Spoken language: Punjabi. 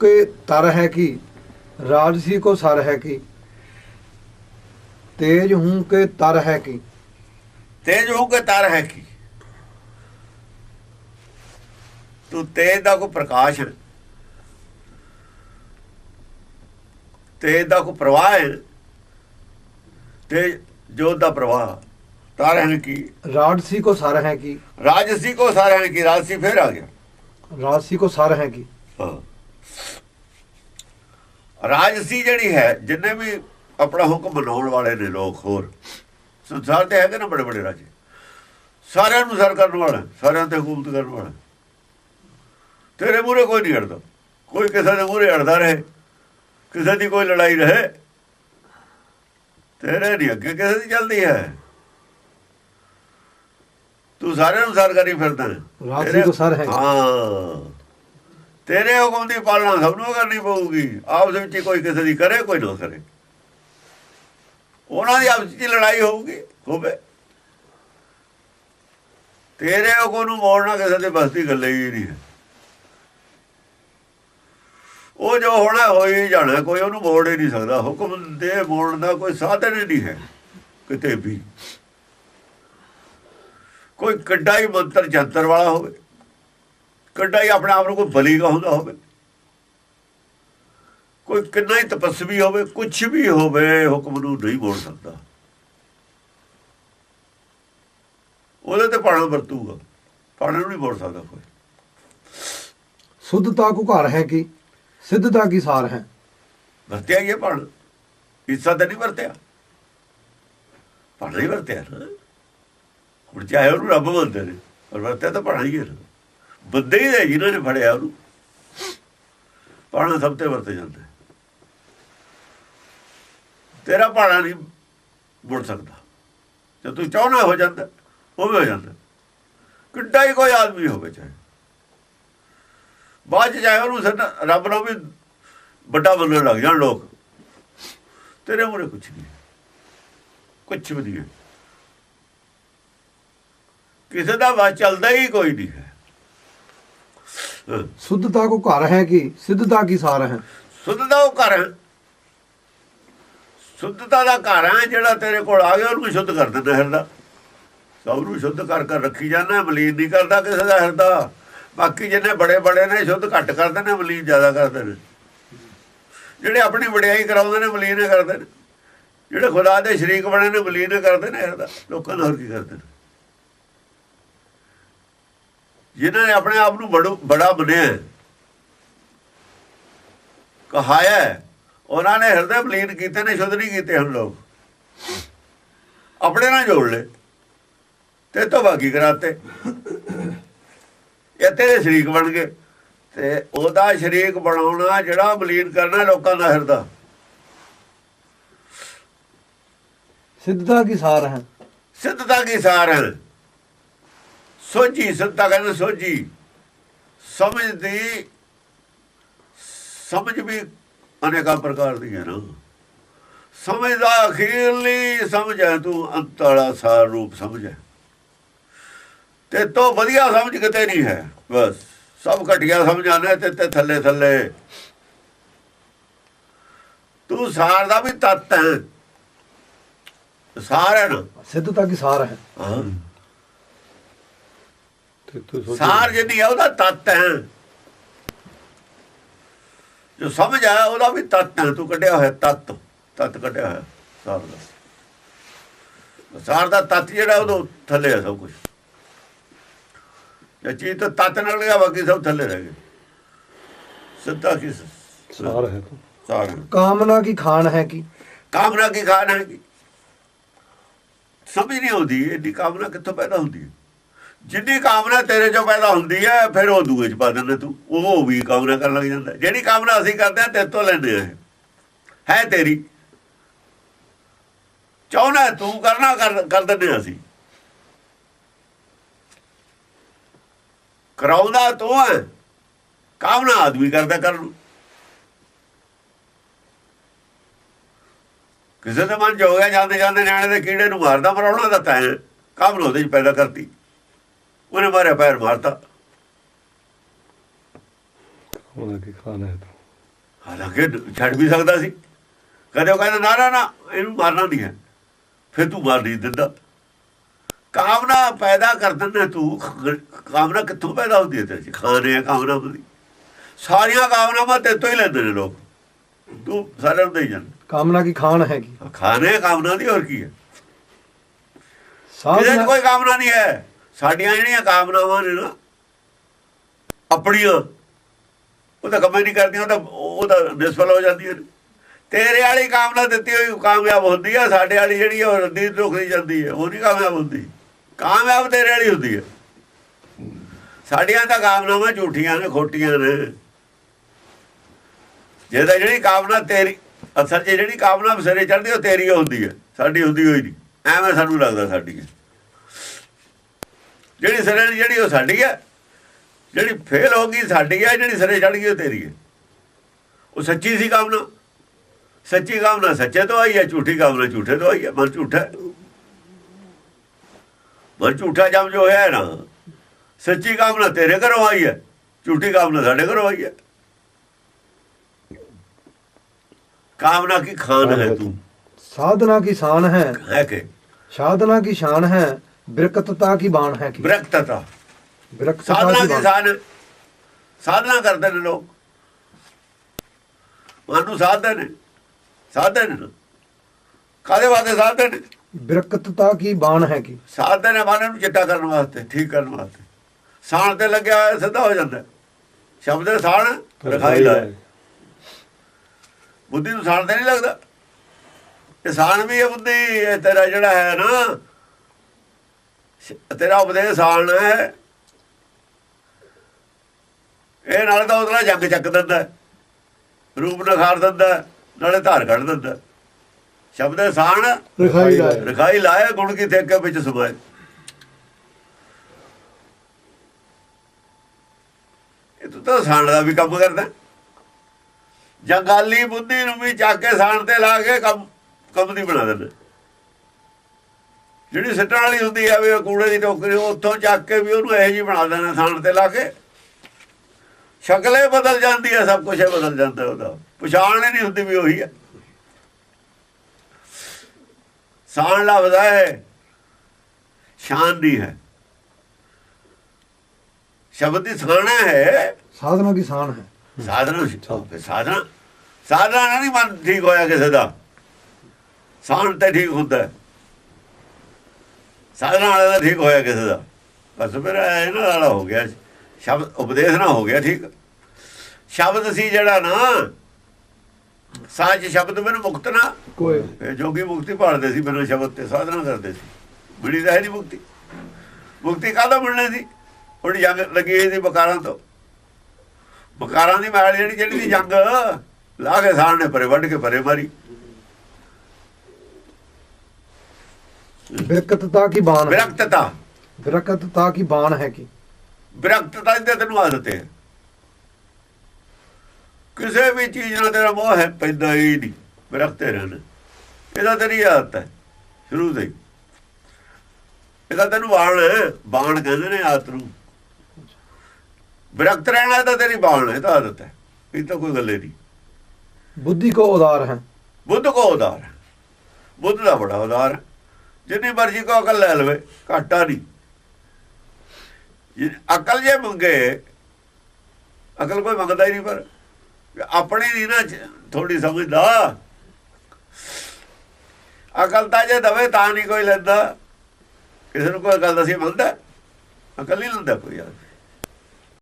ਕਿ ਤਰ ਹੈ ਕਿ ਰਾਜਸੀ ਕੋ ਸਰ ਹੈ ਕੀ ਤੇਜ ਹੂੰ ਕੇ ਤਰ ਹੈ ਕੀ। ਤੇਜ ਹੂੰ ਕੇ ਤਰ ਹੈ ਕੀ। ਤੂੰ ਤੇਜ ਦਾ ਕੋ ਪ੍ਰਕਾਸ਼ ਤੇਜ ਦਾ ਕੋ ਪ੍ਰਵਾਹ ਹੈ। ਤੇ ਜੋਤ ਦਾ ਪ੍ਰਵਾਹ ਤਾਰ ਹੈ ਕੀ। ਰਾਜਸੀ ਕੋ ਸਰ ਹੈ ਕਿ। ਰਾਜਸੀ ਕੋ ਸਰ ਹੈ ਕਿ ਰਾਜਸੀ ਫੇਰ ਆ ਗਿਆ। ਰਾਜਸੀ ਕੋ ਸਰ ਹੈ ਕੀ। ਹਾਂ। ਰਾਜਸੀ ਜਿਹੜੀ ਹੈ ਜਿੰਨੇ ਵੀ ਆਪਣਾ ਹੁਕਮ ਮਨਾਉਣ ਵਾਲੇ ਨੇ ਲੋਕ ਹੋਰ ਸੰਸਾਰ ਤੇ ਹੈਗੇ ਨਾ ਬੜੇ ਬੜੇ ਰਾਜੇ। ਸਾਰਿਆਂ ਨੂੰ ਸਰ ਕਰਨ ਵਾਲਾ ਸਾਰਿਆਂ ਤੇ ਹਕੂਮਤ ਕਰਨ ਵਾਲਾ। ਤੇਰੇ ਮੂਹਰੇ ਕੋਈ ਨਹੀਂ ਅੜਦਾ ਕੋਈ ਕਿਸੇ ਦੇ ਮੂਹਰੇ ਅੜਦਾ ਰਹੇ। ਕਿਸੇ ਦੀ ਕੋਈ ਲੜਾਈ ਰਹੇ। ਤੇਰੇ ਨਹੀਂ ਅੱਗੇ ਕਿਸੇ ਦੀ ਚੱਲਦੀ ਹੈ। ਤੂੰ ਸਾਰਿਆਂ ਨੂੰ ਸਰ ਕਰੀ ਫਿਰਦਾ। ਤੇਰੇ- ਕੋ ਸਰ ਹੈ। ਹਾਂ। ਤੇਰੇ ਹੁਕਮ ਦੀ ਪਾਲਣਾ ਸਭ ਨੂੰ ਕਰਨੀ ਪਊਗੀ। ਆਪਸ ਵਿੱਚ ਕੋਈ ਕਿਸੇ ਦੀ ਕਰੇ, ਕੋਈ ਨਾ ਕਰੇ। ਉਹਨਾਂ ਦੀ ਆਪਸ ਵਿੱਚ ਲੜਾਈ ਹੋਊਗੀ ਹੋਵੇ ਤੇਰੇ ਹੁਕਮ ਨੂੰ ਮੋੜਨਾ ਕਿਸੇ ਦੇ ਬਸ ਦੀ ਗੱਲ ਹੀ ਨਹੀਂ ਹੈ। ਉਹ ਜੋ ਹੋਣਾ ਹੋਈ ਜਾਣਾ, ਕੋਈ ਉਹਨੂੰ ਮੋੜ ਹੀ ਨਹੀਂ ਸਕਦਾ। ਹੁਕਮ ਦੇ ਮੋੜਨ ਦਾ ਕੋਈ ਸਾਧਨ ਹੀ ਨਹੀਂ ਹੈ, ਕਿਤੇ ਵੀ। ਕੋਈ ਕੱਡਾ ਹੀ ਮੰਤਰ ਜੰਤਰ ਵਾਲਾ ਹੋਵੇ। ਕਿੱਡਾ ਹੀ ਆਪਣੇ ਆਪ ਨੂੰ ਕੋਈ ਬਲੀ ਹੁੰਦਾ ਹੋਵੇ। ਕੋਈ ਕਿੰਨਾ ਹੀ ਤਪਸਵੀ ਹੋਵੇ ਕੁਝ ਵੀ ਹੋਵੇ ਹੁਕਮ ਨੂੰ ਨਹੀਂ ਬੋਲ ਸਕਦਾ। ਉਹਦੇ ਤੇ ਪਾਣਾ ਵਰਤੂਗਾ। ਪਾਣਾ ਨੂੰ ਨਹੀਂ ਬੋਲ ਸਕਦਾ ਕੋਈ। ਸੁੱਧਤਾ ਕੋ ਘਰ ਹੈ ਕਿ? ਸਿੱਧਤਾ ਕੀ ਸਾਰ ਹੈ? ਵਰਤਿਆ ਇਹ ਪਾਣਾ। ਇਸਾ ਤੇ ਨਹੀਂ ਵਰਤਿਆ। ਪਾਣਾ ਹੀ ਵਰਤਿਆ। ਹੁਣ ਚਾਹੇ ਉਹਨੂੰ ਰੱਬ ਮੰਨਦੇ ਨੇ ਪਰ ਵਰਤਿਆ ਤਾਂ ਪਾਣਾ ਹੀ ਹੈ। ਬੰਦੇ ਹੀ ਨੇ ਜਿਨ੍ਹਾਂ ਨੇ ਫੜਿਆ ਉਹਨੂੰ। ਪਾਣਾ ਸਭ ਤੇ ਵਰਤੇ ਜਾਂਦਾ। ਤੇਰਾ ਪਾਣਾ ਨਹੀਂ ਮੁੜ ਸਕਦਾ। ਜੇ ਤੂੰ ਚਾਹਣਾ ਹੋ ਜਾਂਦਾ ਉਹ ਵੀ ਹੋ ਜਾਂਦਾ। ਕਿੱਡਾ ਹੀ ਕੋਈ ਆਦਮੀ ਹੋਵੇ ਚਾਹੇ। ਬਾਅਦ ਚ ਚਾਹੇ ਉਹਨੂੰ ਸਨ- ਰੱਬ ਨੂੰ ਵੀ ਵੱਡਾ ਬੰਦਾ ਲੱਗ ਜਾਣ ਲੋਕ। ਤੇਰੇ ਮੂਰੇ ਕੁਛ ਨਹੀਂ ਕੁਛ ਵੀ ਨਹੀਂ ਹੈ। ਕਿਸੇ ਦਾ ਵਾ ਚੱਲਦਾ ਹੀ ਕੋਈ ਨਹੀਂ ਹੈ। ਸੁੱਧਤਾ ਕੋ ਘਰ ਹੈ ਕਿ? ਸਿੱਧਤਾ ਕੀ ਸਾਰ ਹੈ? ਸੁੱਧਤਾ ਉਹ ਘਰ ਸੁੱਧਤਾ ਦਾ ਘਰ ਹੈ ਜਿਹੜਾ ਤੇਰੇ ਕੋਲ ਆ ਗਿਆ, ਉਹਨੂੰ ਸ਼ੁੱਧ ਕਰ ਦਿੰਦਾ ਹਿਰਦਾ। ਸਭ ਨੂੰ ਸ਼ੁੱਧ ਕਰ ਕਰ ਰੱਖੀ ਜਾਂਦਾ ਬਲੀਨ ਨਹੀਂ ਕਰਦਾ ਕਿਸੇ ਦਾ ਹਿਰਦਾ। ਬਾਕੀ ਜਿਹਨੇ ਬੜੇ ਬੜੇ ਨੇ, ਸ਼ੁੱਧ ਘੱਟ ਕਰਦੇ ਨੇ ਬਲੀਨ ਜ਼ਿਆਦਾ ਕਰਦੇ ਨੇ ਜਿਹੜੇ ਆਪਣੀ ਵਡਿਆਈ ਕਰਾਉਂਦੇ ਨੇ ਬਲੀਨ ਕਰਦੇ ਨੇ। ਜਿਹੜੇ ਖੁਦਾ ਦੇ ਸ਼ਰੀਕ ਬਣੇ ਨੇ ਬਲੀਨ ਕਰਦੇ ਨੇ ਹਿਰਦਾ। ਲੋਕਾਂ ਨੂੰ ਹੋਰ ਕੀ ਕਰਦੇ ਨੇ? ਜਿਹਨਾਂ ਨੇ ਆਪਣੇ ਆਪ ਨੂੰ ਬੜਾ ਬਣਿਆ ਕਹਾਇਆ ਉਹਨਾਂ ਨੇ ਹਿਰਦੇ ਬਲੀਨ ਕੀਤੇ ਨੇ ਸ਼ੁੱਧ ਨਹੀਂ ਕੀਤੇ ਹਨ ਲੋਕ। ਆਪਣੇ ਨਾਲ ਜੋੜ ਲੈ ਤੇ ਤਬਾਕੀ ਕਰਾਤੇ। ਇਹ ਤੇਰੇ ਸ਼ਰੀਕ ਬਣ ਗਏ ਤੇ ਉਹਦਾ ਸ਼ਰੀਕ ਬਣਾਉਣਾ ਜਿਹੜਾ ਬਲੀਨ ਕਰਨਾ ਲੋਕਾਂ ਦਾ ਹਿਰਦਾ। ਸਿੱਧਤਾ ਕੀ ਸਾਰ ਹੈ? ਸਿੱਧਤਾ ਕੀ ਸਾਰ ਹੈ? ਸੋਝੀ ਸੰਤਾ ਕਹਿੰਦੇ ਸੋਝੀ। ਸਮਝ ਦੀ ਸਮਝ ਵੀ ਅਨੇਕਾਂ ਪ੍ਰਕਾਰ ਦੀ ਹੈ ਨਾ। ਸਮਝਦਾ ਅਖੀਰਲੀ ਸਮਝੈ ਤੂੰ ਅੰਤਲਾ ਸਾਰ ਰੂਪ ਸਮਝੈ। ਤੇ ਤੋਂ ਵਧੀਆ ਸਮਝ ਕਿਤੇ ਨਹੀਂ ਹੈ ਬਸ। ਸਭ ਘਟਿਆ ਸਮਝਾਣਾ ਤੇ ਤੇ ਥੱਲੇ ਥੱਲੇ। ਤੂੰ ਸਾਰ ਦਾ ਵੀ ਤਤ ਹੈ। ਸਾਰ ਹੈ ਸਿੱਧ ਤੱਕ ਸਾਰ ਹੈ। ਹਾਂ। ਸਾਰ ਜਿਹੜੀ ਆ ਉਹਦਾ ਤੱਤ ਹੈ। ਜੋ ਸਮਝ ਆ ਉਹਦਾ ਵੀ ਤਤ ਤੂੰ ਕੱਢਿਆ ਹੋਇਆ ਤੱਤ। ਤੱਤ ਕੱਢਿਆ ਹੋਇਆ ਸਾਰ ਦਾ। ਸਾਰ ਦਾ ਤਤ ਜਿਹੜਾ ਉਹਦੋਂ ਥੱਲੇ ਆ ਸਭ ਕੁਝ ਜੇ ਚੀਜ਼ ਤਾਂ ਤੱਤ ਨਾਲ ਗਿਆ ਬਾਕੀ ਸਭ ਥੱਲੇ ਰਹਿ ਗਏ। ਸਿੱਧਾ ਕੀ ਸਾਰ ਹੈ ਸਾਰ ਕਾਮਨਾ ਕੀ ਖਾਨ ਹੈ ਕੀ? ਕਾਮਨਾ ਕੀ ਖਾਨ ਹੈ ਕੀ? ਸਮਝ ਨਹੀਂ ਆਉਂਦੀ ਇਹ ਕਾਮਨਾ ਕਿੱਥੋਂ ਪੈਦਾ ਹੁੰਦੀ ਹੈ? ਜਿੰਨੀ ਕਾਮਨਾ ਤੇਰੇ ਚੋਂ ਪੈਦਾ ਹੁੰਦੀ ਹੈ, ਫਿਰ ਉਹ ਦੂਏ ਚ ਪਾ ਦਿੰਦਾ ਤੂੰ। ਉਹ ਵੀ ਕਾਮਨਾ ਕਰਨ ਲੱਗ ਜਾਂਦਾ। ਜਿਹੜੀ ਕਾਮਨਾ ਅਸੀਂ ਕਰਦੇ ਹਾਂ, ਤੇਰੇ ਤੋਂ ਲੈਂਦੇ ਆ ਹੈ ਤੇਰੀ। ਚਾਹਣਾ ਤੂੰ ਕਰਨਾ ਕਰ ਕਰ ਦਿੰਦੇ ਹਾਂ ਅਸੀਂ। ਕਰਾਉਂਦਾ ਤੂੰ ਹੈ। ਕਾਮਨਾ ਆਦਮੀ ਕਰਦਾ ਕਰਨ ਨੂੰ। ਕਿਸੇ ਦੇ ਮਨ ਚ ਹੋ ਗਿਆ ਜਾਂਦੇ ਜਾਂਦੇ ਨਿਆਣੇ ਦੇ ਕੀੜੇ ਨੂੰ ਮਾਰਦਾ ਮਰਾਉਣਾ ਦਾ ਤੈਂ ਕਾਮਨਾ ਉਹਦੇ ਚ ਪੈਦਾ ਕਰਤੀ। ਉਹਨੇ ਮਾਰਿਆ ਪੈਰ ਮਾਰਤਾ। ਉਹਨਾਂ ਕੀ ਖਾਣਾ ਹੈ ਤੂੰ? ਹਾਲਾਂਕਿ ਛੱਡ ਵੀ ਸਕਦਾ ਸੀ। ਕਦੇ ਉਹ ਕਹਿੰਦਾ ਨਾ ਨਾ ਨਾ ਇਹਨੂੰ ਮਾਰਨਾ ਨਹੀਂ ਹੈ। ਫਿਰ ਤੂੰ ਮਾਰ ਨਹੀਂ ਦਿੰਦਾ। ਕਾਮਨਾ ਪੈਦਾ ਕਰ ਦਿੰਦਾ ਤੂੰ। ਕਾਮਨਾ ਕਿੱਥੋਂ ਪੈਦਾ ਹੁੰਦੀ ਹੈ ਤੇਰੇ? ਚ ਖਾਣੇ ਆ ਕਾਮਨਾ ਦੀ ਸਾਰੀਆਂ ਕਾਮਨਾਵਾਂ ਤੇ ਤੋਂ ਹੀ ਲੈਂਦੇ ਨੇ ਲੋਕ। ਤੂੰ ਸਾਰਿਆਂ ਨੂੰ ਦੇਈ ਜਾਣ ਕਾਮਨਾ ਕੀ ਖਾਨ ਹੈਗੀ? ਖਾਣੇ ਕਾਮਨਾ ਦੀ ਹੋਰ ਕੀ ਹੈ? ਚ ਕੋਈ ਕਾਮਨਾ ਨਹੀਂ ਹੈ। ਸਾਡੀਆਂ ਜਿਹੜੀਆਂ ਕਾਮਨਾਵਾਂ ਨੇ ਨਾ, ਆਪਣੀਆਂ, ਉਹ ਤਾਂ ਕੰਮ ਨਹੀਂ ਕਰਦੀਆਂ, ਉਹ ਤਾਂ ਉਹ ਤਾਂ ਨਿਸਫਲ ਹੋ ਜਾਂਦੀਆਂ ਨੇ। ਤੇਰੇ ਵਾਲੀ ਕਾਮਨਾ ਦਿੱਤੀ ਹੋਈ ਕਾਮਯਾਬ ਹੁੰਦੀ ਹੈ ਸਾਡੇ ਵਾਲੀ ਜਿਹੜੀ ਉਹ ਰੱਦੀ ਰੁਕਦੀ ਜਾਂਦੀ ਹੈ ਉਹ ਨਹੀਂ ਕਾਮਯਾਬ ਹੁੰਦੀ। ਕਾਮਯਾਬ ਤੇਰੇ ਵਾਲੀ ਹੁੰਦੀ ਹੈ ਸਾਡੀਆਂ ਤਾਂ ਕਾਮਨਾਵਾਂ ਝੂਠੀਆਂ ਨੇ, ਖੋਟੀਆਂ ਨੇ। ਜੇ ਤਾਂ ਜਿਹੜੀ ਕਾਮਨਾ ਤੇਰੀ, ਅਸਲ 'ਚ ਜਿਹੜੀ ਕਾਮਨਾ ਬਸਰੇ ਚੜਦੀ ਉਹ ਤੇਰੀ ਹੁੰਦੀ ਹੈ ਸਾਡੀ ਹੁੰਦੀ ਹੋਈ ਨਹੀਂ। ਐਵੇਂ ਸਾਨੂੰ ਲੱਗਦਾ ਸਾਡੀ। ਜਿਹੜੀ ਸਿਰੇ ਜਿਹੜੀ ਉਹ ਸਾਡੀ ਹੈ ਜਿਹੜੀ ਫੇਲ ਹੋ ਗਈ ਸਾਡੀ ਹੈ ਜਿਹੜੀ ਸਿਰੇ ਚੜ ਗਈ ਉਹ ਤੇਰੀ ਹੈ ਉਹ ਸੱਚੀ ਸੀ ਕਾਮਨਾ? ਸੱਚੀ ਕਾਮਨਾ ਸੱਚੇ ਤੋਂ ਆਈ ਹੈ ਝੂਠੀ ਕਾਮਨਾ ਝੂਠੇ ਤੋਂ ਆਈ ਹੈ ਮਨ ਝੂਠਾ? ਮਨ ਝੂਠਾ ਜਮ ਜੋ ਹੈ ਨਾ ਸੱਚੀ ਕਾਮਨਾ ਤੇਰੇ ਘਰੋਂ ਆਈ ਹੈ ਝੂਠੀ ਕਾਮਨਾ ਸਾਡੇ ਘਰੋਂ ਆਈ ਹੈ ਕਾਮਨਾ ਕੀ ਖਾਨ ਹੈ ਤੂੰ? ਸਾਧਨਾ ਕੀ ਸ਼ਾਨ ਹੈ? ਹੈ ਕਿ? ਸਾਧਨਾ ਕੀ ਸ਼ਾਨ ਹੈ? ਬਿਰਕਤਤਾ ਕੀ ਬਾਣ ਹੈ ਕੀ? ਬਿਰਕਤਤਾ ਸਾਧਨਾ ਦੇ ਸਾਧਨ ਸਾਧਨਾ ਕਰਦੇ ਨੇ ਲੋਕ। ਮਨ ਸਾਧਨ ਸਾਧਨ ਕਾਦੇ ਵਾਸਤੇ ਸਾਧਨ ਬਿਰਕਤਤਾ ਕੀ ਬਾਣ ਹੈ ਕੀ? ਸਾਧਨ ਹੈ ਮਨ ਨੂੰ ਚਿੱਟਾ ਕਰਨ ਵਾਸਤੇ ਠੀਕ ਕਰਨ ਵਾਸਤੇ। ਸਾਣ ਤੇ ਲੱਗਿਆ ਹੋਇਆ ਸਿੱਧਾ ਹੋ ਜਾਂਦਾ। ਸ਼ਬਦ ਦੇ ਸਾਣ ਰਖਾਈ ਦਾ ਬੁੱਧੀ ਨੂੰ ਸਾਣ ਤੇ ਨਹੀਂ ਲੱਗਦਾ। ਇਹ ਸਾਣ ਵੀ ਹੈ ਬੁੱਧੀ ਇਹ ਤੇਰਾ ਜਿਹੜਾ ਹੈ ਨਾ ਤੇਰਾ ਉਪਦੇਸ਼ ਸਾਣ ਹੈ ਇਹ ਨਾਲ ਤਾਂ ਉਹਦਾ ਜੰਗ ਚੱਕ ਦਿੰਦਾ। ਰੂਪ ਨਖਾਰ ਦਿੰਦਾ ਨਾਲੇ ਧਾਰ ਕੱਢ ਦਿੰਦਾ। ਸ਼ਬਦ ਸਾਣ ਰਖਾਈ ਹੈ। ਰਖਾਈ ਲਾਇਆ ਗੁਣ ਕੀ ਠੇਕੇ ਵਿੱਚ ਸਮਾਏ ਇਹ ਤੂੰ ਤਾਂ ਸਾਣ ਦਾ ਵੀ ਕੰਮ ਕਰਦਾ ਜੰਗਾਲੀ ਬੁੱਧੀ ਨੂੰ ਵੀ ਚੱਕ ਕੇ ਸਾਣ ਤੇ ਲਾ ਕੇ ਕੰਮ ਕੰਮ ਦੀ ਬਣਾ ਦਿੰਦਾ ਜਿਹੜੀ ਸਿੱਟਣ ਵਾਲੀ ਹੁੰਦੀ ਆ ਵੀ ਉਹ ਕੂੜੇ ਦੀ ਟੋਕਰੀ ਉੱਥੋਂ ਚੱਕ ਕੇ ਵੀ ਉਹਨੂੰ ਇਹੋ ਜਿਹੀ ਬਣਾ ਦੇਣਾ ਸਾਣ ਤੇ ਲਾ ਕੇ। ਸ਼ਕਲੇ ਬਦਲ ਜਾਂਦੀ ਹੈ ਸਭ ਕੁਝ ਬਦਲ ਜਾਂਦਾ ਉਹਦਾ। ਪਛਾਣ ਨਹੀਂ ਹੁੰਦੀ ਵੀ ਉਹੀ ਹੈ ਸਾਣ ਲਫ਼ਜ਼ ਹੈ ਸ਼ਾਨ ਨਹੀਂ ਹੈ। ਸ਼ਬਦ ਦੀ ਸਾਣਾ ਹੈ। ਸਾਧਨਾ ਕੀ ਸ਼ਾਨ ਹੈ। ਸਾਧਨਾ ਸਾਧਨਾ। ਸਾਧਨਾ ਨਹੀਂ ਮਨ ਠੀਕ ਹੋਇਆ ਕਿਸੇ ਦਾ। ਸਾਣ ਤੇ ਠੀਕ ਹੁੰਦਾ। ਹੈ। ਸਾਧਨਾ ਵਾਲੇ ਦਾ ਠੀਕ ਹੋਇਆ ਕਿਸੇ ਦਾ। ਬਸ ਮੇਰਾ ਇਹਨਾਂ ਵਾਲਾ ਹੋ ਗਿਆ ਸ਼ਬਦ ਉਪਦੇਸ਼ ਨਾ ਹੋ ਗਿਆ ਠੀਕ। ਸ਼ਬਦ ਸੀ ਜਿਹੜਾ ਨਾ ਸਾਜ ਸ਼ਬਦ ਮੈਨੂੰ ਮੁਕਤ ਨਾ। ਕੋਈ। ਇਹ ਜੋਗੀ ਮੁਕਤੀ ਭਾਲਦੇ ਸੀ ਬਿਨਾਂ ਸ਼ਬਦ ਤੇ ਸਾਧਨਾ ਕਰਦੇ ਸੀ। ਹੈ ਨਹੀਂ ਮੁਕਤੀ। ਮੁਕਤੀ ਕਾਹਦਾ ਮਿਲਣੀ ਸੀ? ਹੁਣ ਜੰਗ ਲੱਗੀ ਹੋਈ ਸੀ ਬਕਾਰਾਂ ਤੋਂ। ਬਕਾਰਾਂ ਦੀ ਮਾਰ ਜਿਹੜੀ ਜਿਹੜੀ ਜੰਗ ਲਾ ਕੇ ਸਾਹਣੇ ਪਰੇ ਵੱਢ ਕੇ ਪਰੇ ਮਾਰੀ। ਬਿਰਕਤਤਾ ਕੀ ਬਾਣ ਹੈ? ਵਿਰਕਤਤਾ ਬਿਰਕਤਤਾ ਕੀ ਬਾਣ ਹੈ ਕੀ? ਵਿਰਕਤਤਾ ਦੀ ਤੈਨੂੰ ਆਦਤ ਹੈ। ਕਿਸੇ ਵੀ ਚੀਜ਼ ਨਾਲ ਤੇਰਾ ਮੋਹ ਹੈ ਪੈਦਾ ਹੀ ਨਹੀਂ। ਵਿਰਕਤੇ ਰਹਿਣਾ। ਇਹਦਾ ਤੇਰੀ ਆਦਤ ਹੈ ਸ਼ੁਰੂ ਤੋਂ ਹੀ। ਇਹਦਾ ਤੈਨੂੰ ਬਾਣ ਬਾਣ ਕਹਿੰਦੇ ਨੇ ਆਦਤ ਨੂੰ। ਵਿਰਕਤ ਰਹਿਣਾ ਤਾਂ ਤੇਰੀ ਬਾਣ ਹੈ ਤਾਂ ਆਦਤ ਹੈ। ਇਹ ਤਾਂ ਕੋਈ ਗੱਲ ਨਹੀਂ। ਬੁੱਧੀ ਕੋ ਉਦਾਰ ਹੈ। ਬੁੱਧ ਕੋ ਉਦਾਰ ਬੁੱਧ ਦਾ ਬੜਾ ਉਦਾਰ ਹੈ। ਜਿੰਨੀ ਮਰਜ਼ੀ ਕੋ ਅਕਲ ਲੈ ਲਵੇ, ਘਾਟਾ ਨਹੀਂ। ਜੇ ਅਕਲ ਜੇ ਮੰਗੇ, ਅਕਲ ਕੋਈ ਮੰਗਦਾ ਹੀ ਨਹੀਂ ਪਰ ਆਪਣੀ ਨਹੀਂ ਨਾ ਥੋੜੀ ਸਮਝਦਾ। ਅਕਲ ਤਾਂ ਜੇ ਦਵੇ ਤਾਂ ਨਹੀਂ ਕੋਈ ਲੈਂਦਾ। ਕਿਸੇ ਨੂੰ ਕੋਈ ਅਕਲ ਦਸੀ ਮੰਨਦਾ ਅਕਲ ਨਹੀਂ ਲੈਂਦਾ ਕੋਈ ਯਾਰ